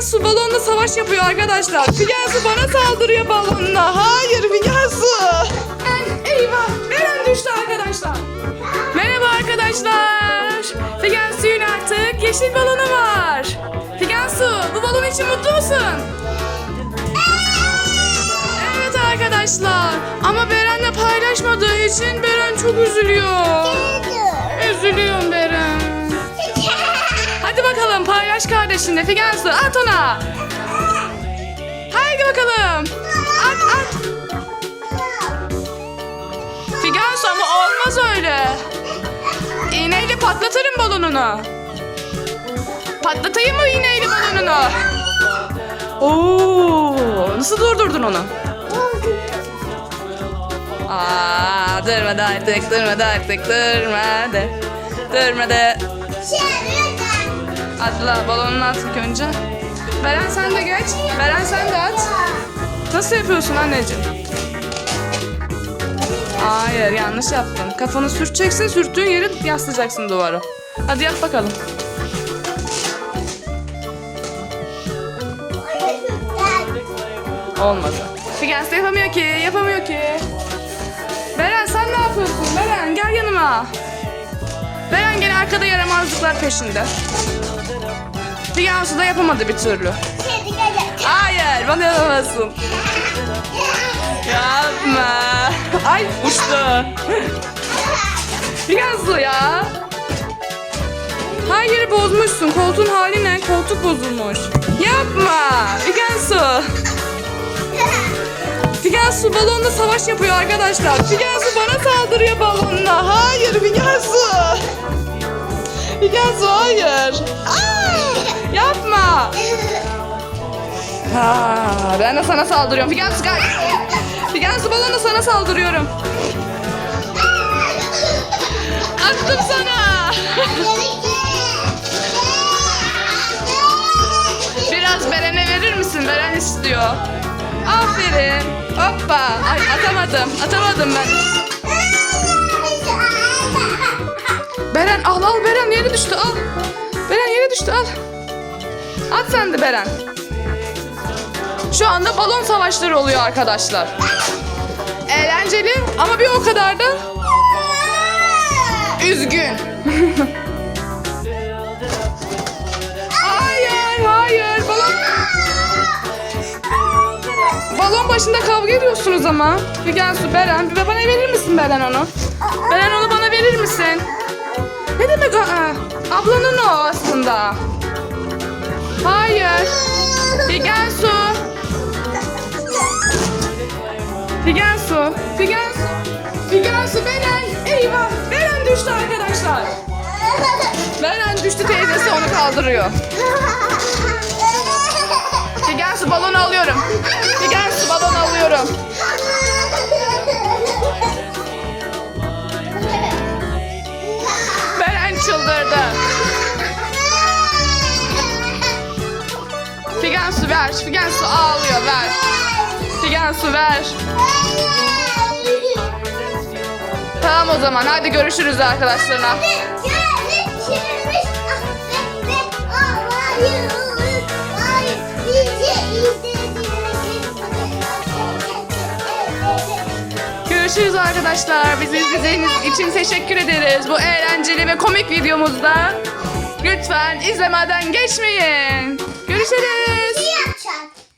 Figensu balonla savaş yapıyor arkadaşlar. Figensu bana saldırıyor balonla. Hayır Figensu. Eyvah. Beren düştü arkadaşlar. Merhaba arkadaşlar. Figensu'nun artık yeşil balonu var. Figensu bu balon için mutlu musun? Evet arkadaşlar. Ama Beren'le paylaşmadığı için Beren çok üzülüyor. Üzülüyorum Beren. Bakalım paylaş kardeşinle Figensu at ona. Haydi bakalım. At at. Figensu ama olmaz öyle. İğneyle patlatırım balonunu. Patlatayım mı iğneyle balonunu? Oo, nasıl durdurdun onu? Aa, durmadı artık, durmadı artık, durmadı. Durmadı. Atla, balonunu at ilk önce. Beren sen de geç. Beren sen de at. Nasıl yapıyorsun anneciğim? Hayır, yanlış yaptın. Kafanı sürteceksin, sürttüğün yeri yaslayacaksın duvara. Hadi yap bakalım. Olmadı. Figens de yapamıyor ki, yapamıyor ki. Beren sen ne yapıyorsun? Beren gel yanıma. Beren gene arkada yaramazlıklar peşinde. Figensu da yapamadı bir türlü. Hayır, bana yapamazsın. Yapma. Ay uçtu. Figensu ya. Her yeri bozmuşsun. Koltuğun hali ne? Koltuk bozulmuş. Yapma. Figensu. Figensu balonla savaş yapıyor arkadaşlar. Figensu bana saldırıyor balonla. Figensu. Figensu hayır. Yapma. Ha, ben de sana saldırıyorum. Figensu gel. Figensu balonla sana saldırıyorum. Attım sana. Biraz Beren'e verir misin? Beren istiyor. Aferin. Hoppa. Ay atamadım. Atamadım ben. Al al Beren yere düştü al. Beren yere düştü al. At sen de Beren. Şu anda balon savaşları oluyor arkadaşlar. Eğlenceli ama bir o kadar da üzgün. hayır hayır balon balon başında kavga ediyorsunuz ama. Figen su Beren bir bana verir misin Beren onu? Beren onu bana verir misin? Figen su. Figen su. Figen su. Figen su Beren. Eyvah. Beren düştü arkadaşlar. Beren düştü teyzesi onu kaldırıyor. Figen su balonu alıyorum. Figen su balonu alıyorum. Ver. Figen su ağlıyor ver. Figen su ver. Tamam o zaman hadi görüşürüz arkadaşlarına. Görüşürüz arkadaşlar. Bizi izlediğiniz için teşekkür ederiz. Bu eğlenceli ve komik videomuzda Lütfen izlemeden geçmeyin. Görüşürüz. Bir şey.